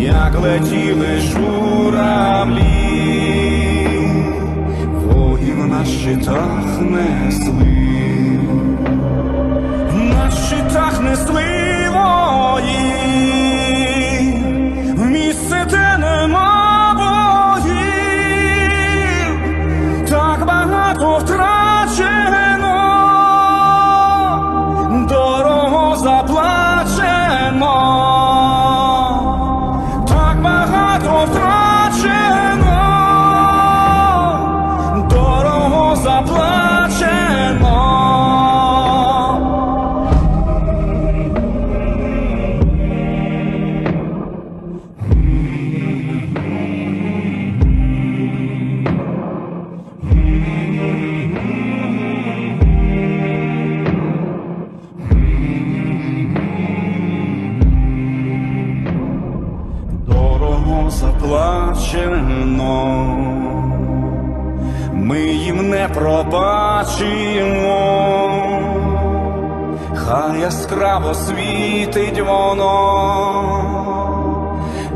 як летіли журавлі, воїв на щитах несли. На щитах несли вої, в місце, де нема так багато втрачено, дорого заплачено, заплачено, ми їм не пробачимо, хай яскраво світить воно,